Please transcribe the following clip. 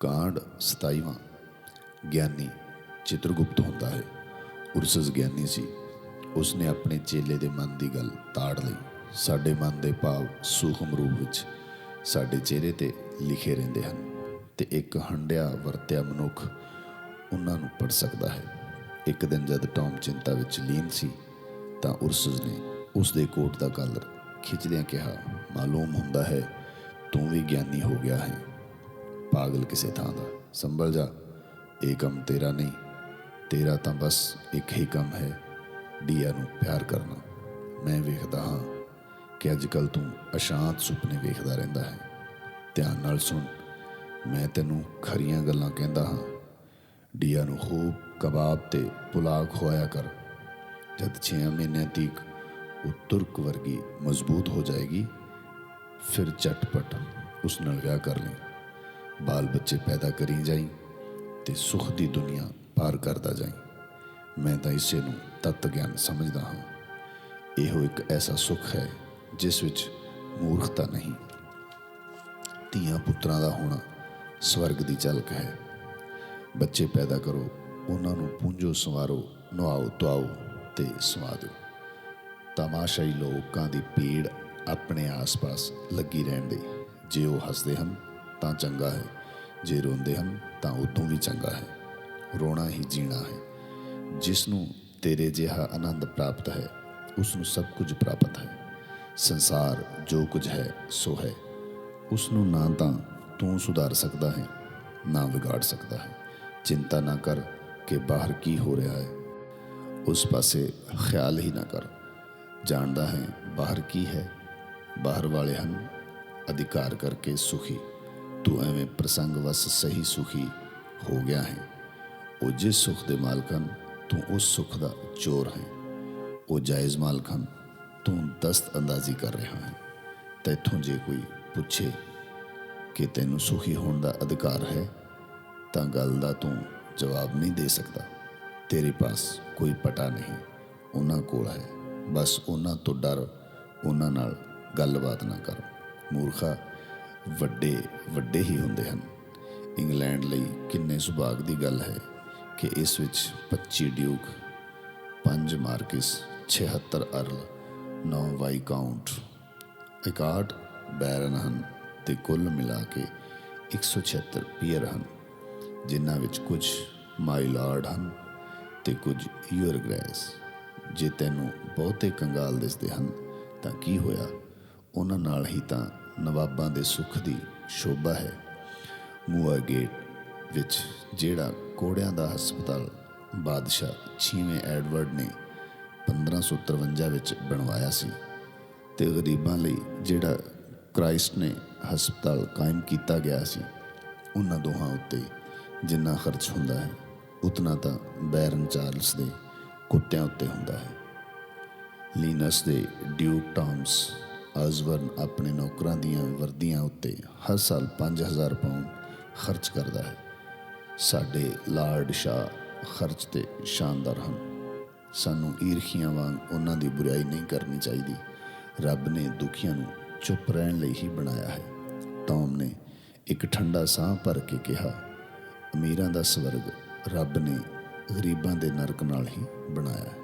ਕਾਂਡ 27ਵਾਂ ਗਿਆਨੀ ਚਿਤਰਗੁਪਤ ਹੁੰਦਾ ਹੈ। ਉਰਸਸ ਗਿਆਨੀ ਸੀ। ਉਸਨੇ ਆਪਣੇ ਚੇਲੇ ਦੇ ਮਨ ਦੀ ਗੱਲ ਤਾੜ ਲਈ। ਸਾਡੇ ਮਨ ਦੇ ਭਾਵ ਸੂਖਮ ਰੂਪ ਵਿੱਚ ਸਾਡੇ ਚਿਹਰੇ ਤੇ ਲਿਖੇ ਰਹਿੰਦੇ ਹਨ ਤੇ ਇੱਕ ਹੰਡਿਆ ਵਰਤਿਆ ਮਨੁੱਖ ਉਹਨਾਂ ਨੂੰ ਪੜ ਸਕਦਾ ਹੈ। ਇੱਕ ਦਿਨ ਜਦ ਟੌਮ ਚਿੰਤਾ ਵਿੱਚ ਲੀਨ ਸੀ ਤਾਂ ਉਰਸਸ ਨੇ ਉਸ ਦੇ ਕੋਟ ਦਾ ਕਾਲਰ ਖਿੱਚਦਿਆਂ ਕਿਹਾ, ਮਾਲੂਮ ਹੁੰਦਾ ਹੈ ਤੂੰ ਵੀ ਗਿਆਨੀ ਹੋ ਗਿਆ ਹੈ। ਪਾਗਲ ਕਿਸੇ ਥਾਂ ਦਾ। ਸੰਭਲ ਜਾ, ਇਹ ਕੰਮ ਤੇਰਾ ਨਹੀਂ। ਤੇਰਾ ਤਾਂ ਬਸ ਇੱਕ ਹੀ ਕੰਮ ਹੈ, ਡੀਆ ਨੂੰ ਪਿਆਰ ਕਰਨਾ। ਮੈਂ ਵੇਖਦਾ ਹਾਂ ਕਿ ਅੱਜ ਕੱਲ ਤੂੰ ਅਸ਼ਾਂਤ ਸੁਪਨੇ ਵੇਖਦਾ ਰਹਿੰਦਾ ਹੈ। ਧਿਆਨ ਨਾਲ ਸੁਣ, ਮੈਂ ਤੈਨੂੰ ਖਰੀਆਂ ਗੱਲਾਂ ਕਹਿੰਦਾ ਹਾਂ। ਡੀਆ ਨੂੰ ਖੂਬ ਕਬਾਬ ਤੇ ਪੁਲਾਅ ਖਵਾਇਆ ਕਰ। ਜਦ 6 ਮਹੀਨਿਆਂ ਤੀਕ ਉਹ ਤੁਰਕ ਵਰਗੀ ਮਜ਼ਬੂਤ ਹੋ ਜਾਏਗੀ, ਫਿਰ ਝਟਪਟ ਉਸ ਨਾਲ ਵਿਆਹ ਕਰ ਲਈ ਬਾਲ ਬੱਚੇ ਪੈਦਾ ਕਰੀ ਜਾਈ ਤੇ ਸੁਖ ਦੀ ਦੁਨੀਆ ਪਾਰ ਕਰਦਾ ਜਾਈ। ਮੈਂ ਤਾਂ ਇਸੇ ਨੂੰ ਤਤ ਗਿਆਨ ਸਮਝਦਾ ਹਾਂ। ਇਹੋ ਇੱਕ ਐਸਾ ਸੁਖ ਹੈ ਜਿਸ ਵਿੱਚ ਮੂਰਖਤਾ ਨਹੀਂ। ਧੀਆਂ ਪੁੱਤਰਾਂ ਦਾ ਹੋਣਾ ਸਵਰਗ ਦੀ ਝਲਕ ਹੈ। ਬੱਚੇ ਪੈਦਾ ਕਰੋ, ਉਹਨਾਂ ਨੂੰ ਪੂੰਜੋ, ਸਵਾਰੋ, ਨਵਾਓ ਧੁਆਓ ਤੇ ਸਵਾ ਦਿਓ ਤਮਾਸ਼ਾਈ ਲੋਕਾਂ ਦੀ ਭੀੜ ਆਪਣੇ ਆਸ-ਪਾਸ ਲੱਗੀ ਰਹਿਣ ਦੇ। ਜੇ ਉਹ ਹੱਸਦੇ ਹਨ ਤਾਂ ਚੰਗਾ ਹੈ। ਜੇ ਰੋਂਦੇ ਹਨ, ਤਾਂ ਉਦੋਂ ਵੀ ਚੰਗਾ ਹੈ। ਰੋਣਾ ਹੀ ਜੀਣਾ ਹੈ। ਜਿਸ ਨੂੰ ਤੇਰੇ ਜਿਹਾ ਆਨੰਦ ਪ੍ਰਾਪਤ ਹੈ ਉਸ ਨੂੰ ਸਭ ਕੁਝ ਪ੍ਰਾਪਤ ਹੈ। ਸੰਸਾਰ ਜੋ ਕੁਝ ਹੈ, ਸੋ ਹੈ। ਉਸ ਨੂੰ ਨਾ ਤਾਂ ਤੂੰ ਸੁਧਾਰ ਸਕਦਾ ਹੈ, ਨਾ ਵਿਗਾੜ ਸਕਦਾ ਹੈ। ਚਿੰਤਾ ਨਾ ਕਰ ਕਿ ਬਾਹਰ ਕੀ ਹੋ ਰਿਹਾ ਹੈ। ਉਸ ਪਾਸੇ ਖਿਆਲ ਹੀ ਨਾ ਕਰ। ਜਾਣਦਾ ਹੈ, ਬਾਹਰ ਕੀ ਹੈ? ਬਾਹਰ ਵਾਲੇ ਹਨ, ਅਧਿਕਾਰ ਕਰਕੇ ਸੁਖੀ। ਤੂੰ ਐਵੇਂ ਪ੍ਰਸੰਗ ਵਸ ਸਹੀ ਸੁਖੀ ਹੋ ਗਿਆ ਹੈ। ਉਹ ਜਿਸ ਸੁਖ ਦੇ ਮਾਲਕ ਹਨ, ਤੂੰ ਉਸ ਸੁਖ ਦਾ ਚੋਰ ਹੈ। ਉਹ ਜਾਇਜ਼ ਮਾਲਕ ਹਨ, ਤੂੰ ਦਸਤ ਅੰਦਾਜ਼ੀ ਕਰ ਰਿਹਾ ਹੈ। ਤੈਥੋਂ ਜੇ ਕੋਈ ਪੁੱਛੇ ਕਿ ਤੈਨੂੰ ਸੁਖੀ ਹੋਣ ਦਾ ਅਧਿਕਾਰ ਹੈ, ਤਾਂ ਗੱਲ ਦਾ ਤੂੰ ਜਵਾਬ ਨਹੀਂ ਦੇ ਸਕਦਾ। ਤੇਰੇ ਪਾਸ ਕੋਈ ਪਟਾ ਨਹੀਂ, ਉਹਨਾਂ ਕੋਲ ਹੈ। ਬਸ ਉਹਨਾਂ ਤੋਂ ਡਰ, ਉਹਨਾਂ ਨਾਲ ਗੱਲਬਾਤ ਨਾ ਕਰ। ਮੂਰਖਾ ਵੱਡੇ ਵੱਡੇ ਹੀ ਹੁੰਦੇ ਹਨ। ਇੰਗਲੈਂਡ ਲਈ ਕਿੰਨੇ ਸੁਭਾਗ ਦੀ ਗੱਲ ਹੈ ਕਿ ਇਸ ਵਿੱਚ 25 ਡਿਊਕ 5 ਮਾਰਕਿਸ 76 ਅਰਲ 9 ਵਾਈਕਾਉਂਟ 61 ਬੈਰਨ ਹਨ ਤੇ ਕੁੱਲ ਮਿਲਾ ਕੇ 176 ਪੀਅਰ ਹਨ, ਜਿਨ੍ਹਾਂ ਵਿੱਚ ਕੁਝ ਮਾਈਲਾਰਡ ਹਨ ਤੇ ਕੁਝ ਯੂਅਰਗ੍ਰੈਸ ਜੇ ਤੈਨੂੰ ਬਹੁਤੇ ਕੰਗਾਲ ਦਿਸਦੇ ਹਨ, ਤਾਂ ਕੀ ਹੋਇਆ? ਉਹਨਾਂ ਨਾਲ ਹੀ ਤਾਂ ਨਵਾਬਾਂ ਦੇ ਸੁੱਖ ਦੀ ਸ਼ੋਭਾ ਹੈ। ਮੂਅਰ ਗੇਟ ਵਿੱਚ ਜਿਹੜਾ ਕੋੜਿਆਂ ਦਾ ਹਸਪਤਾਲ ਬਾਦਸ਼ਾਹ 6ਵੇਂ ਐਡਵਰਡ ਨੇ 1553 ਵਿੱਚ ਬਣਵਾਇਆ ਸੀ ਤੇ ਗਰੀਬਾਂ ਲਈ ਜਿਹੜਾ ਕ੍ਰਾਈਸਟ ਨੇ ਹਸਪਤਾਲ ਕਾਇਮ ਕੀਤਾ ਗਿਆ ਸੀ, ਉਹਨਾਂ ਦੋਹਾਂ ਉੱਤੇ ਜਿੰਨਾ ਖਰਚ ਹੁੰਦਾ ਹੈ, ਉਤਨਾ ਤਾਂ ਬੈਰਨ ਚਾਰਲਸ ਦੇ ਕੁੱਤਿਆਂ ਉੱਤੇ ਹੁੰਦਾ ਹੈ। ਲੀਨਸ ਦੇ ਡਿਊਕ ਟਾਮਸ ਅਜ਼ਵਰਨ ਆਪਣੇ ਨੌਕਰਾਂ ਦੀਆਂ ਵਰਦੀਆਂ ਉੱਤੇ ਹਰ ਸਾਲ 5000 ਪਾਉਂਡ ਖਰਚ ਕਰਦਾ ਹੈ। ਸਾਡੇ ਲਾਰਡ ਸ਼ਾਹ ਖਰਚ ਤੇ ਸ਼ਾਨਦਾਰ ਹਨ। ਸਾਨੂੰ ਈਰਖੀਆਂ ਵਾਂਗ ਉਹਨਾਂ ਦੀ ਬੁਰਾਈ ਨਹੀਂ ਕਰਨੀ ਚਾਹੀਦੀ। ਰੱਬ ਨੇ ਦੁਖੀਆਂ ਨੂੰ ਚੁੱਪ ਰਹਿਣ ਲਈ ਹੀ ਬਣਾਇਆ ਹੈ। ਟੌਮ ਨੇ ਇੱਕ ਠੰਡਾ ਸਾਹ ਭਰ ਕੇ ਕਿਹਾ, ਅਮੀਰਾਂ ਦਾ ਸਵਰਗ ਰੱਬ ਨੇ ਗਰੀਬਾਂ ਦੇ ਨਰਕ ਨਾਲ ਹੀ ਬਣਾਇਆ ਹੈ।